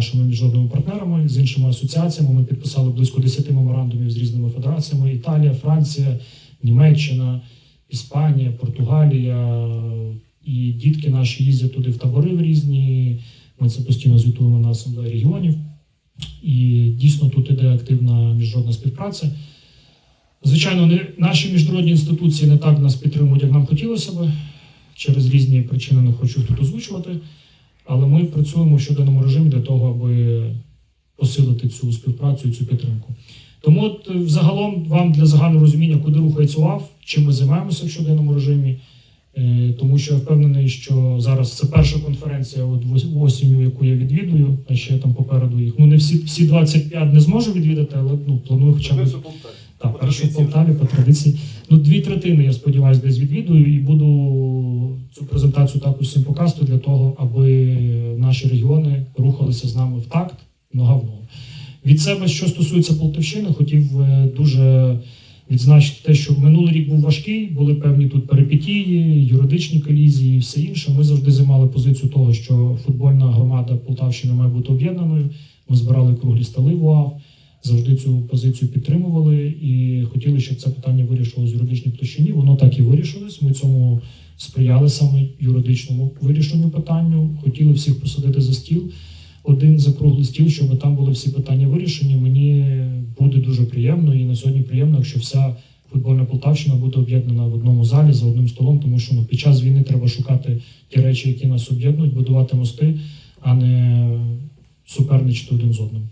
нашими міжнародними партнерами, з іншими асоціаціями. Ми підписали близько 10 меморандумів з різними федераціями: Італія, Франція, Німеччина, Іспанія, Португалія. І дітки наші їздять туди в табори в різні. Ми це постійно звітуємо на асамблеї регіонів. І дійсно тут іде активна міжнародна співпраця. Звичайно, не, наші міжнародні інституції не так нас підтримують, як нам хотілося би. Через різні причини не хочу тут озвучувати. Але ми працюємо в щоденному режимі для того, аби посилити цю співпрацю і цю підтримку. Тому, от е, взагалом, вам для загального розуміння, куди рухається УАВ, чим ми займаємося в щоденному режимі. Е, Тому що я впевнений, що зараз це перша конференція от вос- осінню, яку я відвідую, а ще там попереду їх. Ну не всі, всі 25 не зможу відвідати, але ну планую хоча б так, першу в. Полтаві по традиції. Ну, дві третини, я сподіваюся, десь відвідую і буду цю презентацію також всім показувати для того, аби наші регіони рухалися з нами в такт, нога в ногу. Від себе, що стосується Полтавщини, хотів е, дуже відзначити те, що минулий рік був важкий, були певні тут перипетії, юридичні колізії і все інше. Ми завжди займали позицію того, що футбольна громада Полтавщини має бути об'єднаною. Ми збирали круглі столи в УАВ завжди цю позицію підтримували і хотіли, щоб це питання вирішилось в юридичній площині. Воно так і вирішилось. Ми цьому сприяли саме юридичному вирішенню питанню. Хотіли всіх посадити за стіл. Один за круглий стіл, щоб там були всі питання вирішені. Мені буде дуже приємно і на сьогодні приємно, якщо вся футбольна Полтавщина буде об'єднана в одному залі за одним столом, тому що ну, під час війни треба шукати ті речі, які нас об'єднують, будувати мости, а не суперничати один з одним.